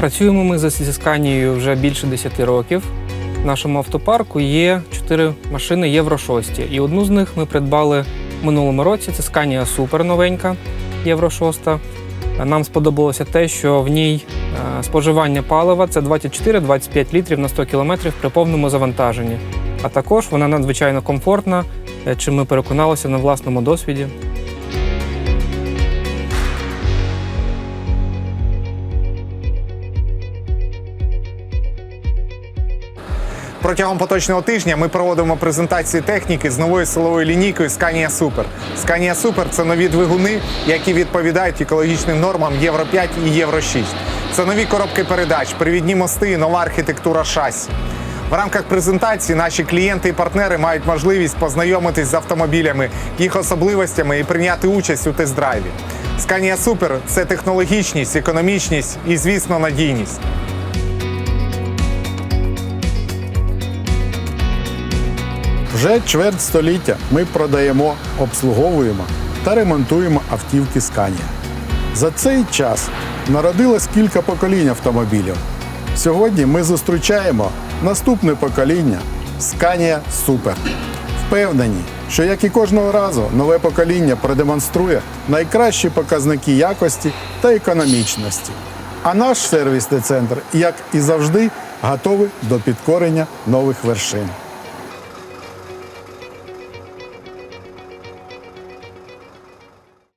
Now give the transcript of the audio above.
Працюємо ми зі зі Сканією вже більше 10 років. В нашому автопарку є 4 машини Євро 6. І одну з них ми придбали в минулому році. Це Scania Super новенька Євро 6. Нам сподобалося те, що в ній е, споживання палива це 24-25 літрів на 100 км при повному завантаженні. А також вона надзвичайно комфортна, е, чим ми переконалися на власному досвіді. Протягом поточного тижня ми проводимо презентації техніки з новою силовою лінійкою Scania Super. Scania Super – це нові двигуни, які відповідають екологічним нормам Євро 5 і Євро 6. Це нові коробки передач, привідні мости і нова архітектура шасі. В рамках презентації наші клієнти і партнери мають можливість познайомитись з автомобілями, їх особливостями і прийняти участь у тест-драйві. Scania Super – це технологічність, економічність і, звісно, надійність. Вже чверть століття ми продаємо, обслуговуємо та ремонтуємо автівки Scania. За цей час народилось кілька поколінь автомобілів. Сьогодні ми зустрічаємо наступне покоління Scania Super. Впевнені, що як і кожного разу, нове покоління продемонструє найкращі показники якості та економічності. А наш сервісний центр, як і завжди, готовий до підкорення нових вершин.